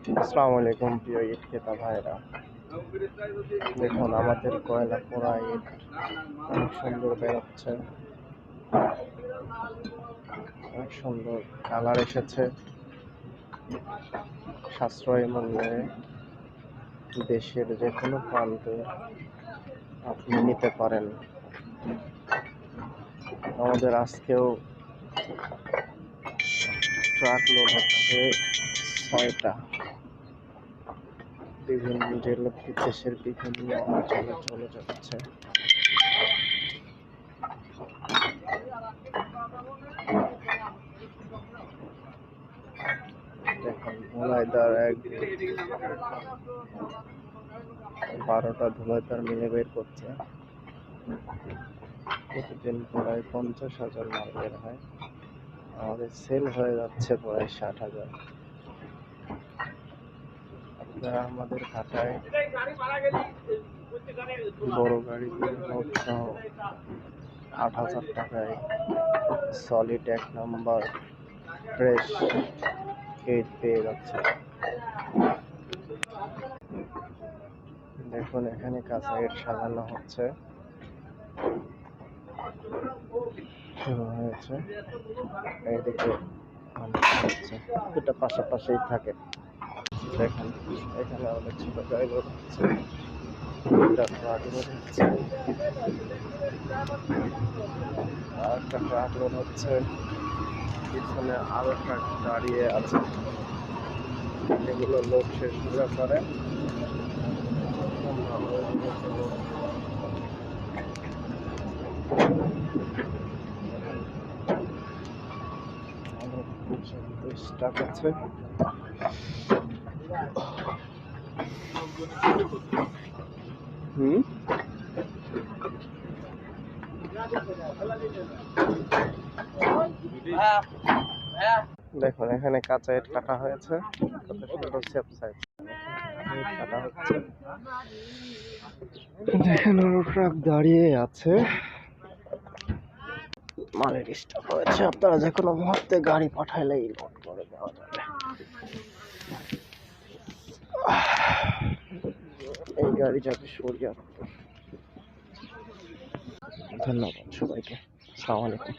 আসসালামু আলাইকুম প্রিয় ইট ক্রেতা ভাইরা দেখুন, আমাদের কয়লা পোড়া ইট অনেক সুন্দর বেরোচ্ছে। অনেক সুন্দর কালার এসেছে। সাশ্রয়ী মূল্যে দেশের যে কোনো প্রান্তে আপনি নিতে পারেন। আমাদের আজকেও ট্রাক লোড হচ্ছে ছয়টা। বিভিন্ন জেলা দেশের বিভিন্ন অঞ্চলে চলে যাচ্ছে। ধুলাইদার এক বারোটা মিলে বের করছে। প্রতিদিন প্রায় পঞ্চাশ হাজার মাল বের হয়। আমাদের সেল হয়ে যাচ্ছে প্রায় ষাট হাজার। আপনারা আমাদের খাতায় বড় গাড়িগুলো সহ আট হাজার টাকায়। সলিড এক নাম্বার ফ্রেশ কেট পেয়ে যাচ্ছে। দেখুন এখানে কাঁচা ইট সাজানো হচ্ছে। হয়েছে। অনেক এটা পাশাপাশিই থাকে। দেখেন এখানে অনেক ছোট জায়গা হচ্ছে এটা ট্রাক লোড হচ্ছে আর একটা ট্রাক লোড হচ্ছে পিছনে আরও ট্রাক দাঁড়িয়ে আছে এগুলো লোড শেষ হলে পরে আমরা ওইগুলোকে load অনেক স্টাক আছে হুম? দেখুন, এখানে কাঁচা ইট কাটা হয়েছে। কত ট্রাক দাঁড়িয়ে আছে। মালের স্টক হয়েছে। আপনারা যে কোনো মুহূর্তে গাড়ি পাঠাইলেই লোড করে দেওয়া যাবে এই গাড়ি যাবে সরিয়া ধন্যবাদ সবাইকে। সালামালাইকুম